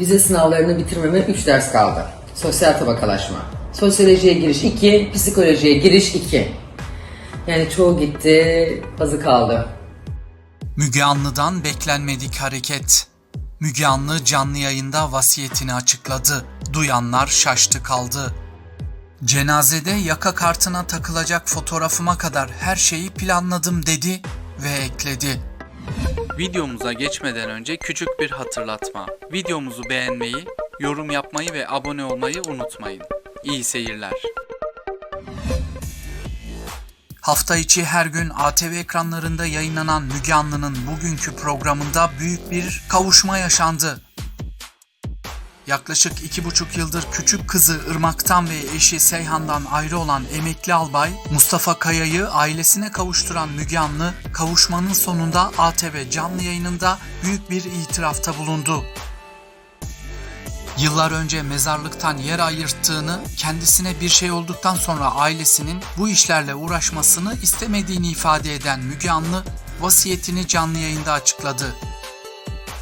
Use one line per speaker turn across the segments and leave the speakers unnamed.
Vize sınavlarını bitirmeme 3 ders kaldı. Sosyal tabakalaşma. Sosyolojiye giriş 2, psikolojiye giriş 2. Yani çoğu gitti, azı kaldı.
Müge Anlı'dan beklenmedik hareket. Müge Anlı canlı yayında vasiyetini açıkladı. Duyanlar şaştı kaldı. Cenazede yaka kartına takılacak fotoğrafıma kadar her şeyi planladım dedi ve ekledi. Videomuza geçmeden önce küçük bir hatırlatma. Videomuzu beğenmeyi, yorum yapmayı ve abone olmayı unutmayın. İyi seyirler. Hafta içi her gün ATV ekranlarında yayınlanan Müge Anlı'nın bugünkü programında büyük bir kavuşma yaşandı. Yaklaşık iki buçuk yıldır küçük kızı Irmak'tan ve eşi Seyhan'dan ayrı olan emekli albay Mustafa Kaya'yı ailesine kavuşturan Müge Anlı, kavuşmanın sonunda ATV canlı yayınında büyük bir itirafta bulundu. Yıllar önce mezarlıktan yer ayırttığını, kendisine bir şey olduktan sonra ailesinin bu işlerle uğraşmasını istemediğini ifade eden Müge Anlı, vasiyetini canlı yayında açıkladı.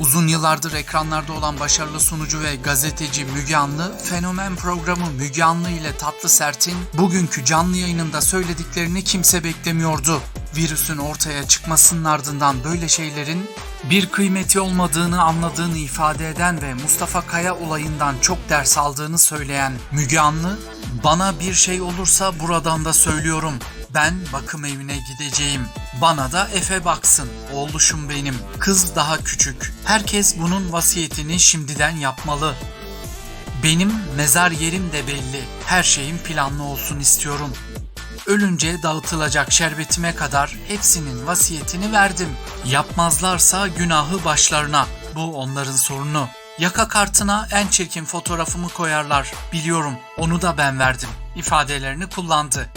Uzun yıllardır ekranlarda olan başarılı sunucu ve gazeteci Müge Anlı, fenomen programı Müge Anlı ile Tatlı Sert'in bugünkü canlı yayınında söylediklerini kimse beklemiyordu. Virüsün ortaya çıkmasının ardından böyle şeylerin bir kıymeti olmadığını anladığını ifade eden ve Mustafa Kaya olayından çok ders aldığını söyleyen Müge Anlı, bana bir şey olursa buradan da söylüyorum. Ben bakım evine gideceğim. Bana da Efe baksın. Oğluşum benim. Kız daha küçük. Herkes bunun vasiyetini şimdiden yapmalı. Benim mezar yerim de belli. Her şeyim planlı olsun istiyorum. Ölünce dağıtılacak şerbetime kadar hepsinin vasiyetini verdim. Yapmazlarsa günahı başlarına. Bu onların sorunu. Yaka kartına en çirkin fotoğrafımı koyarlar. Biliyorum onu da ben verdim. ifadelerini kullandı.